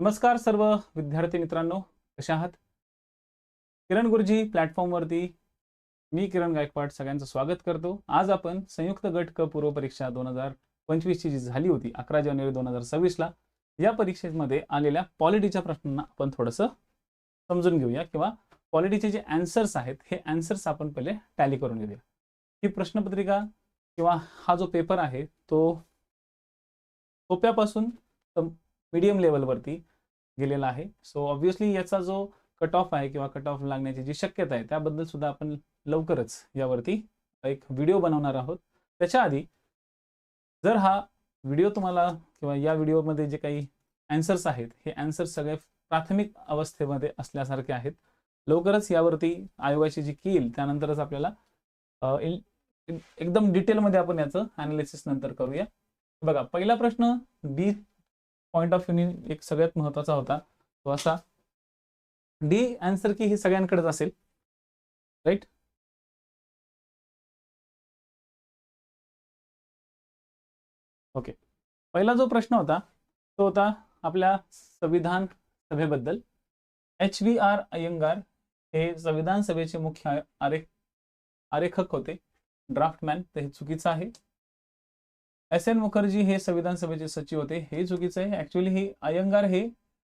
नमस्कार सर्व विद्यार्थी मित्रांनो कशा आहात? किरण गुरुजी प्लॅटफॉर्मवरती मी किरण गायकवाड सगळ्यांचं स्वागत करतो. आज आपण संयुक्त गट क पूर्व परीक्षा दोन हजार पंचवीसची जी झाली होती अकरा जानेवारी दोन हजार सव्वीसला या परीक्षेमध्ये आलेल्या पॉलिटीच्या प्रश्नांना आपण थोडंसं समजून घेऊया किंवा पॉलिटीचे जे अँसर्स आहेत हे अँसर्स आपण पहिले टॅली करून घेऊया. ही प्रश्नपत्रिका किंवा हा जो पेपर आहे तो सोप्यापासून मीडियम लेवलवरती गेलेला आहे. सो ऑब्व्हियसली याचा जो कट ऑफ आहे किंवा कट ऑफ लागण्याची जी शक्यता आहे त्याबद्दल सुद्धा आपण लवकरच यावरती एक व्हिडिओ बनवणार आहोत. त्याच्या आधी जर हा व्हिडिओ तुम्हाला किंवा या व्हिडिओमध्ये जे काही ॲन्सर्स आहेत हे ॲन्सर्स सगळे प्राथमिक अवस्थेमध्ये असल्यासारखे आहेत. लवकरच यावरती आयोगाची जी की येईल त्यानंतरच आपल्याला एकदम डिटेलमध्ये आपण याचं अनालिसिस नंतर करूया. बघा पहिला प्रश्न बी पॉइंट ऑफ व्ह्यूनी एक सगळ्यात महत्त्वाचा होता. तो असा डी आन्सर की ही सगळ्यांकडेच असेल. राईट ओके पहिला जो प्रश्न होता तो होता आपल्या संविधान सभेबद्दल. एच व्ही आर अय्यंगार हे संविधान सभेचे मुख्य आरेख आरेखक होते. ड्राफ्टमॅन ते हे चुकीचं आहे. एस एन मुखर्जी हे संविधान सभेचे सचिव होते. हे चुकीचं आहे. ऍक्च्युली हे अयंगार हे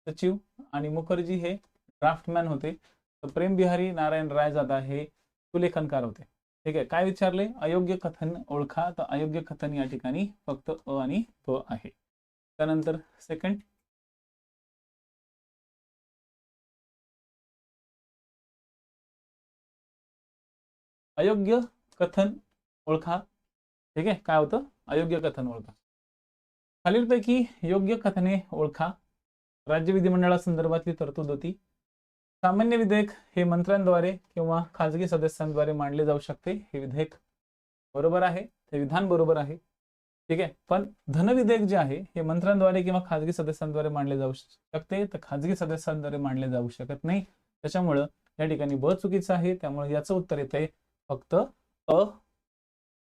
सचिव आणि मुखर्जी हे ड्राफ्टमॅन होते. तर प्रेम बिहारी नारायण रायजादा हे सुलेखनकार होते. ठीक आहे. काय विचारले? अयोग्य कथन ओळखा. तर अयोग्य कथन या ठिकाणी फक्त अ आणि प आहे. त्यानंतर सेकंड अयोग्य कथन ओळखा. ठीक आहे. काय होतं? अयोग्य कथन ओळखा. खालीलपैकी योग्य कथने ओळखा. राज्य विधिमंडळासंदर्भातली तरतूद होती. सामान्य विधेयक हे मंत्र्यांद्वारे किंवा खाजगी सदस्यांद्वारे मांडले जाऊ शकते. हे विधेयक बरोबर आहे. हे विधान बरोबर आहे. ठीक आहे. पण धनविधेयक जे आहे हे मंत्र्यांद्वारे किंवा खाजगी सदस्यांद्वारे मांडले जाऊ शकते. तर खाजगी सदस्यांद्वारे मांडले जाऊ शकत नाही. त्याच्यामुळं या ठिकाणी ब चुकीचं आहे. त्यामुळे याचं उत्तर येते फक्त अ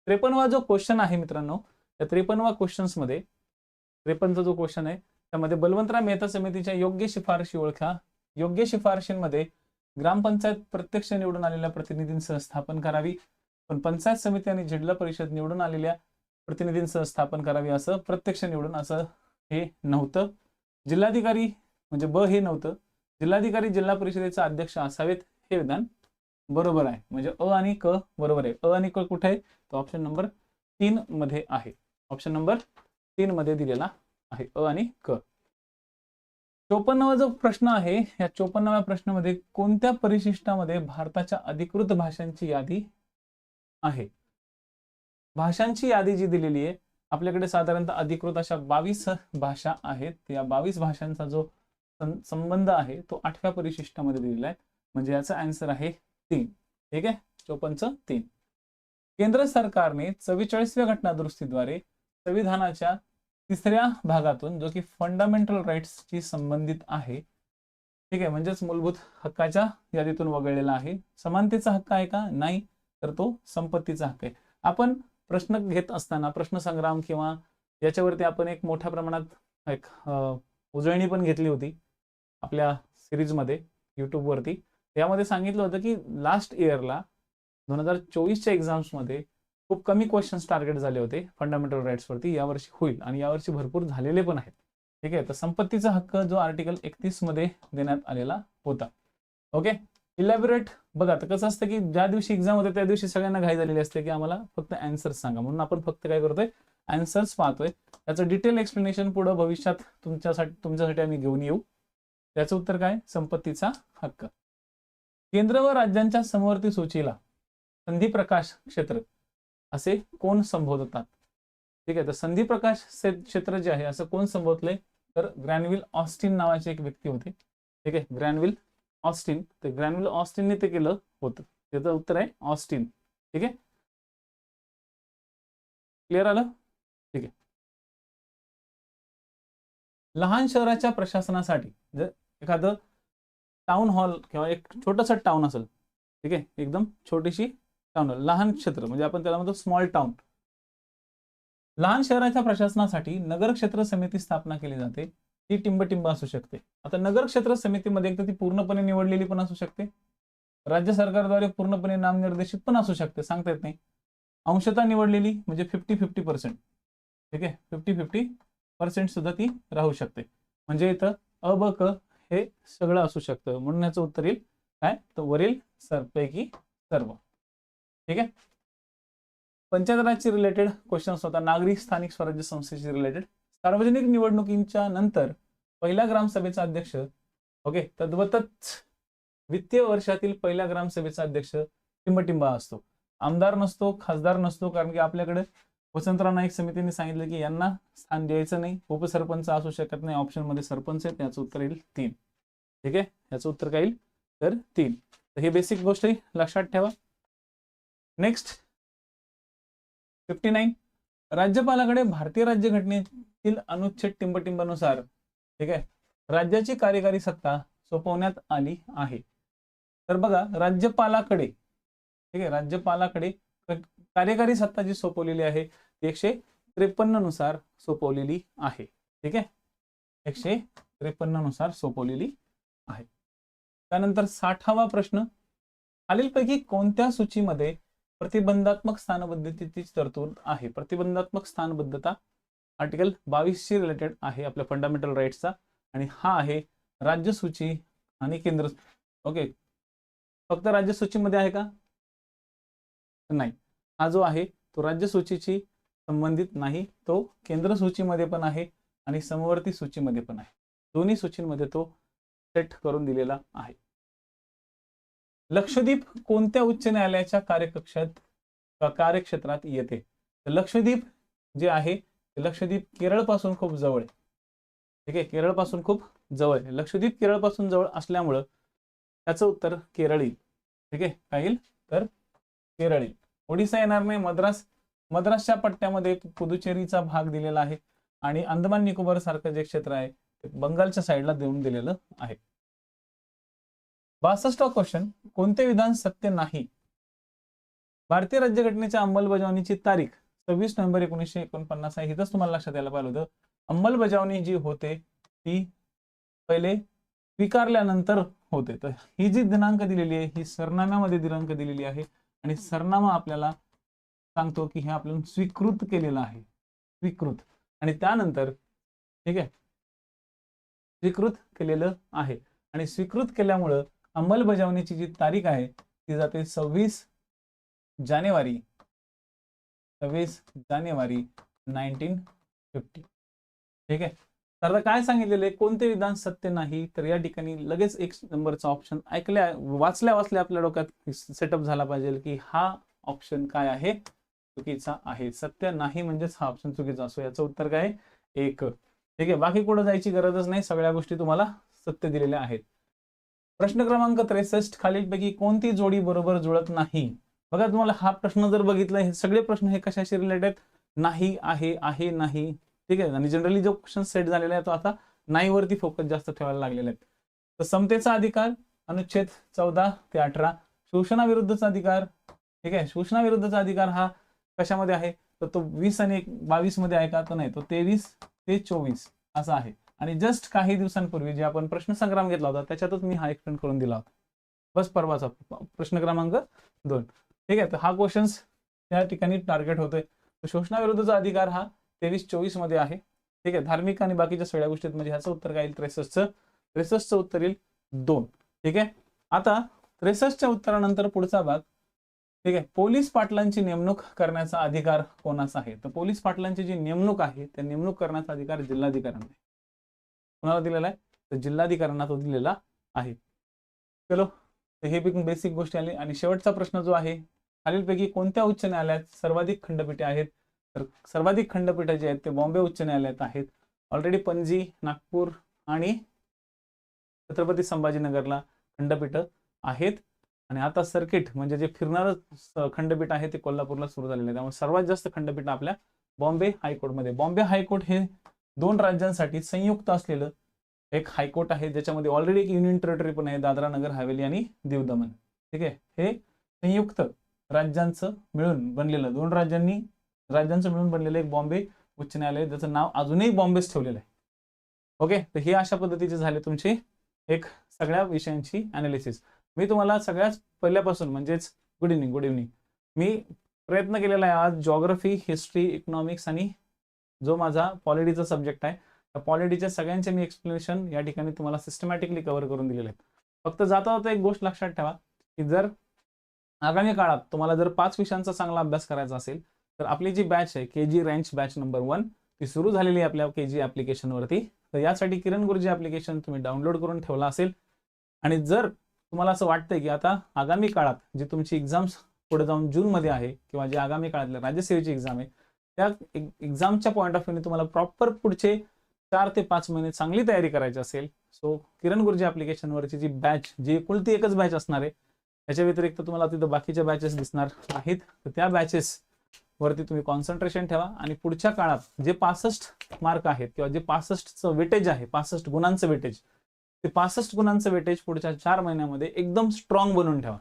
त्रेपन्नवा जो क्वेश्चन आहे मित्रांनो त्या त्रेपन्नवा क्वेश्चन्समध्ये त्रेपन्नचा जो क्वेश्चन आहे त्यामध्ये बलवंतराव मेहता समितीच्या योग्य शिफारशी ओळखा. योग्य शिफारशींमध्ये ग्रामपंचायत प्रत्यक्ष निवडून आलेल्या प्रतिनिधींसह स्थापन करावी पण पंचायत समिती आणि जिल्हा परिषद निवडून आलेल्या प्रतिनिधींसह स्थापन करावी असं प्रत्यक्ष निवडून असं हे नव्हतं. जिल्हाधिकारी म्हणजे ब हे नव्हतं. जिल्हाधिकारी जिल्हा परिषदेचा अध्यक्ष असावेत हे विधान बरोबर आहे. म्हणजे अ आणि क बरोबर आहे. अ आणि क कुठे आहे? तो ऑप्शन नंबर तीन मध्ये आहे. ऑप्शन नंबर तीन मध्ये दिलेला आहे. अ आणि क. चोपन्नावा जो प्रश्न आहे या चोपन्नाव्या प्रश्नामध्ये कोणत्या परिशिष्टामध्ये भारताच्या अधिकृत भाषांची यादी आहे? भाषांची यादी जी दिलेली आहे आपल्याकडे साधारणतः अधिकृत अशा बावीस भाषा आहेत. या बावीस भाषांचा जो संबंध आहे तो आठव्या परिशिष्टामध्ये दिलेला आहे. म्हणजे याचा आन्सर आहे तीन. ठीक आहे? चोपनचं तीन. केंद्र सरकारने चव्वेचाळीसव्या घटना दुरुस्तीद्वारे संविधानाच्या तिसऱ्या भागातून जो की फंडामेंटल राईट्सची संबंधित आहे ठीक आहे म्हणजेच मूलभूत हक्काच्या यादीतून वगळलेला आहे. समानतेचा हक्क आहे का? नाही. तर तो संपत्तीचा हक्क आहे. आपण प्रश्न घेत असताना प्रश्न संग्राम किंवा याच्यावरती आपण एक मोठ्या प्रमाणात एक उजळणी पण घेतली होती आपल्या सिरीजमध्ये यूट्यूबवरती यामध्ये सांगितलं होतं की लास्ट इयरला दोन हजार चोवीसच्या एक्झाम्समध्ये खूप कमी क्वेश्चन्स टार्गेट झाले होते फंडामेंटल राईट्सवरती यावर्षी होईल आणि यावर्षी भरपूर झालेले पण आहेत. ठीक आहे? तर संपत्तीचा हक्क जो आर्टिकल एकतीसमध्ये देण्यात आलेला होता. ओके इलॅबोरेट बघा तर कसं असतं की ज्या दिवशी एक्झाम होते त्या दिवशी सगळ्यांना घाई झालेली असते की आम्हाला फक्त अँसर्स सांगा. म्हणून आपण फक्त काय करतोय? अँसर्स पाहतोय. त्याचं डिटेल एक्सप्लेनेशन पुढं भविष्यात तुमच्यासाठी तुमच्यासाठी आम्ही घेऊन येऊ. त्याचं उत्तर काय? संपत्तीचा हक्क. केंद्र व राज्यांच्या समवर्ती सूचीला संधी प्रकाश क्षेत्र असे कोण संबोधतात? ठीक आहे तर संधी प्रकाश क्षेत्र जे आहे असं कोण संबोधलंय तर ग्रॅनविल ऑस्टिन नावाचे एक व्यक्ती होते. ठीक आहे ग्रॅनविल ऑस्टिन. ते ग्रॅनविल ऑस्टिनने ते केलं होतं. त्याचं उत्तर आहे ऑस्टिन. ठीक आहे? क्लिअर आलं? ठीक आहे. लहान शहराच्या प्रशासनासाठी जर एखादं टाउन हॉल किंवा एक छोटंसं टाउन असेल ठीक आहे? एकदम छोटीशी टाउन लहान क्षेत्र म्हणजे आपण त्याला म्हणतो स्मॉल टाउन लहान शहराच्या प्रशासनासाठी नगर क्षेत्र समिती स्थापना केली जाते. ती टिंबटिंब असू शकते. आता नगर क्षेत्र समितीमध्ये एक तर ती पूर्णपणे निवडलेली पण असू शकते. राज्य सरकारद्वारे पूर्णपणे नामनिर्देशित पण असू शकते. सांगता येत नाही. अंशतः निवडलेली म्हणजे फिफ्टी फिफ्टी पर्सेंट ठीक आहे? फिफ्टी फिफ्टी पर्सेंट सुद्धा ती राहू शकते. म्हणजे इथं अ ब क हे सगळं असू शकतं. म्हणून याचं उत्तर येईल काय? तर वरील सर्वपैकी सर्व. ठीक आहे? पंचायतराजचे रिलेटेड क्वेश्चन्स होता. नागरी स्थानिक स्वराज्य संस्थेशी रिलेटेड सार्वजनिक निवडणुकींच्या नंतर पहिल्या ग्रामसभेचा अध्यक्ष ओके तद्वतच वित्तीय वर्षातील पहिल्या ग्रामसभेचा अध्यक्ष टिंबटिंबा असतो. आमदार नसतो खासदार नसतो कारण की आपल्याकडे वसंतराव नाईक समितीने सांगितलं की यांना स्थान द्यायचं नाही उपसरपंच असू शकत नाही ऑप्शनमध्ये सरपंच आहेत याचं उत्तर येईल तीन. ठीक आहे? याचं उत्तर काय येईल? तर तीन. तर हे बेसिक गोष्ट लक्षात ठेवा. नेक्स्ट फिफ्टी नाईन राज्यपालाकडे भारतीय राज्यघटनेतील अनुच्छेद टिंबटिंबानुसार ठीक आहे? राज्याची कार्यकारी सत्ता सोपवण्यात आली आहे. तर बघा राज्यपालाकडे ठीक आहे? राज्यपालाकडे कार्यकारी सत्ता जी सोपवलेली आहे ती एकशे त्रेपन्ननुसार सोपवलेली आहे. ठीक आहे? एकशे त्रेपन्ननुसार सोपवलेली आहे. त्यानंतर साठावा प्रश्न. खालीलपैकी कोणत्या सूचीमध्ये प्रतिबंधात्मक स्थानबद्धतेची तरतूद आहे? प्रतिबंधात्मक स्थानबद्धता आर्टिकल बावीसशी रिलेटेड आहे आपल्या फंडामेंटल राईट्सचा आणि हा आहे राज्य सूची आणि केंद्र ओके. फक्त राज्य सूचीमध्ये आहे का? नाही. हा जो आहे तो राज्य सूचीची संबंधित नाही तो केंद्र सूचीमध्ये पण आहे आणि समवर्ती सूचीमध्ये पण आहे. दोन्ही सूचींमध्ये तो सेट करून दिलेला आहे. लक्षद्वीप कोणत्या उच्च न्यायालयाच्या कार्यकक्षात कार्यक्षेत्रात येते? तर लक्षद्वीप जे आहे ते लक्षद्वीप केरळपासून खूप जवळ आहे. ठीक आहे केरळपासून खूप जवळ आहे. लक्षद्वीप केरळपासून जवळ असल्यामुळं त्याचं उत्तर केरळ येईल ठीक आहे काय येईल तर केरळ येईल ओडिसा येणार नाही मद्रास मद्रासच्या पट्ट्यामध्ये पुदुचेरीचा भाग दिलेला आहे आणि अंदमान निकोबार सारखं जे क्षेत्र आहे ते बंगालच्या साईडला देऊन दिलेलं आहे. बासष्टवा क्वेश्चन कोणते विधान सत्य नाही? भारतीय राज्यघटनेच्या अंमलबजावणीची तारीख सव्वीस नोव्हेंबर एकोणीसशे एकोणपन्नास आहे. इथंच तुम्हाला लक्षात यायला पाहिलं होतं. अंमलबजावणी जी होते ती पहिले स्वीकारल्यानंतर होते. तर ही जी दिनांक दिलेली आहे ही सरनाम्यामध्ये दिनांक दिलेली आहे आणि सरनामा आपल्याला सांगतो की हे आपल्याला स्वीकृत केलेलं आहे. स्वीकृत. आणि त्यानंतर ठीक आहे? स्वीकृत केलेलं आहे. आणि स्वीकृत केल्यामुळं अंमलबजावणीची जी तारीख आहे ती जाते सव्वीस जानेवारी. सव्वीस जानेवारी नाईन्टीन फिफ्टी. ठीक आहे? तर आता काय सांगितलेलं आहे? कोणते विधान सत्य नाही? तर या ठिकाणी लगेच एक नंबरचा ऑप्शन ऐकल्या वाचल्या वाचल्या आपल्या डोक्यात सेटअप झाला पाहिजे की हा ऑप्शन काय आहे? चुकीचा आहे. सत्य नाही म्हणजेच हा ऑप्शन चुकीचा असो याचं उत्तर काय? एक. ठीक आहे. बाकी कुठं जायची गरजच नाही. सगळ्या गोष्टी तुम्हाला सत्य दिलेल्या आहेत. प्रश्न क्रमांक त्रेसष्ट खालीलपैकी कोणती जोडी बरोबर जुळत नाही? बघा तुम्हाला हा प्रश्न जर बघितला हे सगळे प्रश्न हे कशाशी रिलेटेड नाही आहे आहे नाही. ठीक आहे? आणि जनरली जो क्वेश्चन सेट झालेला आहे तो आता नाही वरती फोकस जास्त ठेवायला लागलेला आहे. तर समतेचा अधिकार अनुच्छेद चौदा ते अठरा. शोषणाविरुद्धचा अधिकार. ठीक आहे? शोषणाविरुद्धचा अधिकार हा कशामध्ये आहे? तर तो वीस आणि एक बावीसमध्ये आहे का? तर नाही तो तेवीस ते चोवीस असा आहे. आणि जस्ट काही दिवसांपूर्वी जे आपण प्रश्न संग्राम घेतला होता त्याच्यातच मी हा एक्सप्लेन करून दिला होता. बस परवाचा प्रश्न क्रमांक दोन. ठीक आहे तर हा क्वेश्चन त्या ठिकाणी टार्गेट होतोय. शोषणाविरुद्धचा अधिकार हा तेवीस चोवीसमध्ये आहे. ठीक आहे धार्मिक आणि बाकीच्या सगळ्या गोष्टीत म्हणजे ह्याचं उत्तर काय येईल? त्रेसष्टचं. त्रेसष्टचं उत्तर येईल दोन. ठीक आहे? आता त्रेसष्टच्या उत्तरानंतर पुढचा भाग ठीक आहे. पोलीस पाटलांची नेमणूक करण्याचा अधिकार कोणाचा आहे? तर पोलीस पाटलांची जी नेमणूक आहे त्या नेमणूक करण्याचा अधिकार जिल्हाधिकाऱ्यांना आहे. कोणाला दिलेला आहे? तर जिल्हाधिकाऱ्यांना तो दिलेला आहे. चलो तर हे बेसिक गोष्टी आली. आणि शेवटचा प्रश्न जो आहे खालीलपैकी कोणत्या उच्च न्यायालयात सर्वाधिक खंडपीठे आहेत? तर सर्वाधिक खंडपीठे जे आहेत ते बॉम्बे उच्च न्यायालयात आहेत. ऑलरेडी पणजी नागपूर आणि छत्रपती संभाजीनगरला खंडपीठ आहेत. आणि आता सर्किट म्हणजे जे फिरणारं खंडपीठ आहे ते कोल्हापूरला सुरू झालेलं आहे. त्यामुळे सर्वात जास्त खंडपीठ आपल्या बॉम्बे हायकोर्टमध्ये. बॉम्बे हायकोर्ट हे दोन राज्यांसाठी संयुक्त असलेलं एक हायकोर्ट आहे ज्याच्यामध्ये ऑलरेडी एक युनियन टेरिटरी पण आहे दादरा नगर हवेली आणि दीव दमन ठीक आहे? हे संयुक्त राज्यांचं मिळून बनलेलं दोन राज्यांनी राज्यांचं मिळून बनलेलं एक बॉम्बे उच्च न्यायालय ज्याचं नाव अजूनही बॉम्बेच ठेवलेलं आहे. ओके? तर हे अशा पद्धतीचे झाले तुमचे एक सगळ्या विषयांची अनालिसिस मी तुम्हाला सगळ्याच पहिल्यापासून म्हणजेच गुड इव्हनिंग गुड इव्हनिंग मी प्रयत्न केलेला आहे आज जॉग्रफी हिस्ट्री इकॉनॉमिक्स आणि जो माझा पॉलिटीचा सब्जेक्ट आहे त्या पॉलिटीच्या सगळ्यांचे मी एक्सप्लेनेशन या ठिकाणी तुम्हाला सिस्टमॅटिकली कव्हर करून दिलेले आहेत. फक्त जाता जाता एक गोष्ट लक्षात ठेवा की जर आगामी काळात तुम्हाला जर पाच विषयांचा चांगला अभ्यास करायचा असेल तर आपली जी बॅच आहे K G ranch batch number one ती सुरू झालेली आहे आपल्या के जी ॲप्लिकेशनवरती तर यासाठी किरण गुरुजी ॲप्लिकेशन तुम्ही डाउनलोड करून ठेवला असेल. आणि जर तुम्हाला असं वाटतंय की आता आगामी काळात जी तुमची एक्झाम्स पुढे जाऊन जूनमध्ये आहे किंवा जे आगामी काळातल्या राज्यसेवेची एक्झाम आहे त्या एक्झामच्या पॉईंट ऑफ व्ह्यूने तुम्हाला प्रॉपर पुढचे चार ते पाच महिने चांगली तयारी करायची असेल. सो किरण गुरुजी ॲप्लिकेशनवरची जी बॅच जी एकुलती एकच बॅच असणार आहे त्याच्या व्यतिरिक्त तुम्हाला तिथं बाकीच्या बॅचेस दिसणार आहेत तर त्या बॅचेस वरती तुम्ही कॉन्सन्ट्रेशन ठेवा आणि पुढच्या काळात जे पासष्ट मार्क आहेत किंवा जे पासष्टचं वेटेज आहे पासष्ट गुणांचं वेटेज ते पासष्ट गुणांचं वेटेज पुढच्या चार महिन्यामध्ये एकदम स्ट्रॉंग बनवून ठेवा.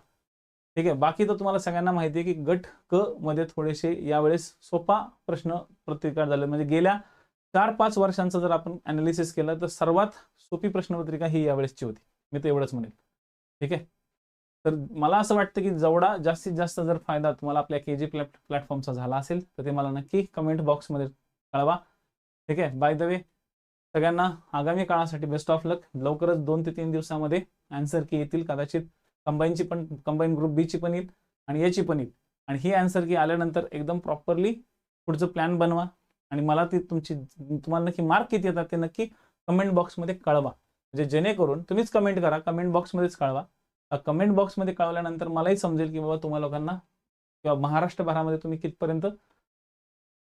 ठीक आहे? बाकी तर तुम्हाला सगळ्यांना माहिती आहे की गट क मध्ये थोडेसे यावेळेस सोपा प्रश्न प्रतिकार झाले. म्हणजे गेल्या चार पाच वर्षांचं जर आपण अनालिसिस केलं तर सर्वात सोपी प्रश्नपत्रिका ही यावेळेसची होती. मी तर एवढंच म्हणेल ठीक आहे? तर मला असं वाटतं की जेवढा जास्तीत जास्त जर फायदा तुम्हाला आपल्या के जी प्लॅट प्लॅटफॉर्मचा झाला असेल तर ते मला नक्की कमेंट बॉक्समध्ये कळवा. ठीक आहे? बाय द वे सगळ्यांना आगामी काळासाठी बेस्ट ऑफ लक लवकरच दोन ते तीन दिवसामध्ये अँसर की येतील. कदाचित कंबाईनची पण कंबाईन ग्रुप बीची पण येईल आणि याची पण येईल. आणि ही आन्सर की आल्यानंतर एकदम प्रॉपरली पुढचं प्लॅन बनवा. आणि मला ती तुमची तुम्हाला नक्की मार्क किती येतात ते नक्की कमेंट बॉक्समध्ये कळवा. म्हणजे जेणेकरून तुम्हीच कमेंट करा. कमेंट बॉक्समध्येच कळवा. कमेंट बॉक्समध्ये कळवल्यानंतर मलाही समजेल की बाबा तुम्हाला लोकांना किंवा महाराष्ट्रभरामध्ये तुम्ही कितपर्यंत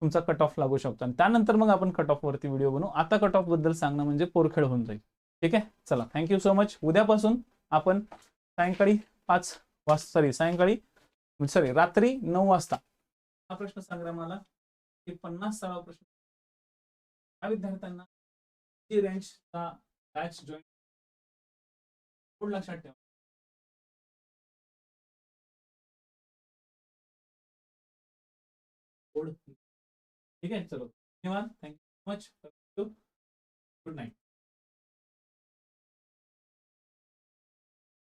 तुमचा कट ऑफ लागू शकतो. आणि त्यानंतर मग आपण कट ऑफ वरती व्हिडिओ बनवू. आता कट ऑफबद्दल सांगणं म्हणजे पोरखेळ होऊन जाईल. ठीक आहे? चला थँक्यू सो मच उद्यापासून आपण सायंकाळी पाच वाजता सॉरी सायंकाळी सॉरी रात्री नऊ वाजता हा प्रश्न संग्रामाला एक पन्नास सावा प्रश्न. या विद्यार्थ्यांना रेंजचा बॅच जॉईन कोड लक्षात ठेवा? कोड ठीक आहे? चलो. धन्यवाद. Thank you much good night